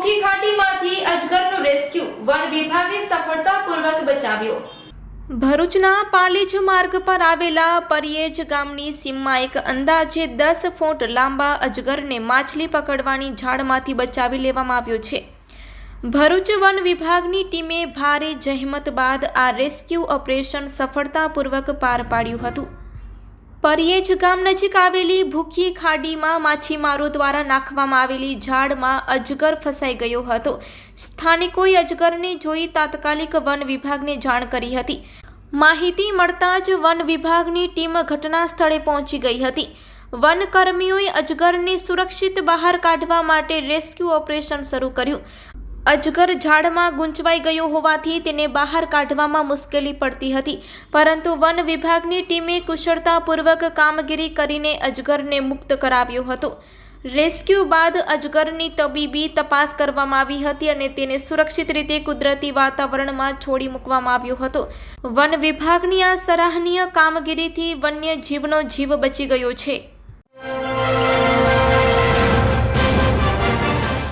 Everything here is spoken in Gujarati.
મુખી ખાડીમાંથી અજગરનું રેસ્ક્યુ વન વિભાગે સફળતાપૂર્વક બચાવ્યો. ભરૂચના પાલીજ માર્ગ પર આવેલા પરિયેજ ગામની સીમમાં એક અંદાજે દસ ફૂટ લાંબા અજગરને માછલી પકડવાની ઝાડમાંથી બચાવી લેવામાં આવ્યો છે. ભરૂચ વન વિભાગની ટીમે ભારે જહેમત બાદ આ રેસ્ક્યુ ઓપરેશન સફળતાપૂર્વક પાર પાડ્યું હતું. પરિયેજ ગામ નજીક આવેલી ભૂખી ખાડીમાં માછીમારો દ્વારા નાખવામાં આવેલી ઝાડમાં અજગર ફસાઈ ગયો હતો. સ્થાનિકોએ અજગરને જોઈ તાત્કાલિક વન વિભાગને જાણ કરી હતી. માહિતી મળતા જ વન વિભાગની ટીમ ઘટના સ્થળે પહોંચી ગઈ હતી. વનકર્મીઓએ અજગરને સુરક્ષિત બહાર કાઢવા માટે રેસ્ક્યુ ઓપરેશન શરૂ કર્યું. અજગર ઝાડમાં ગૂંચવાઈ ગયો હોવાથી તેને બહાર કાઢવામાં મુશ્કેલી પડતી હતી. પરંતુ વન વિભાગની ટીમે કુશળતાપૂર્વક કામગીરી કરીને અજગરને મુક્ત કરાવ્યો હતો. રેસ્ક્યુ બાદ અજગરની તબીબી તપાસ કરવામાં આવી હતી અને તેને સુરક્ષિત રીતે કુદરતી વાતાવરણમાં છોડી મૂકવામાં આવ્યો હતો. વન વિભાગની આ સરાહનીય કામગીરીથી વન્ય જીવનો જીવ બચી ગયો છે.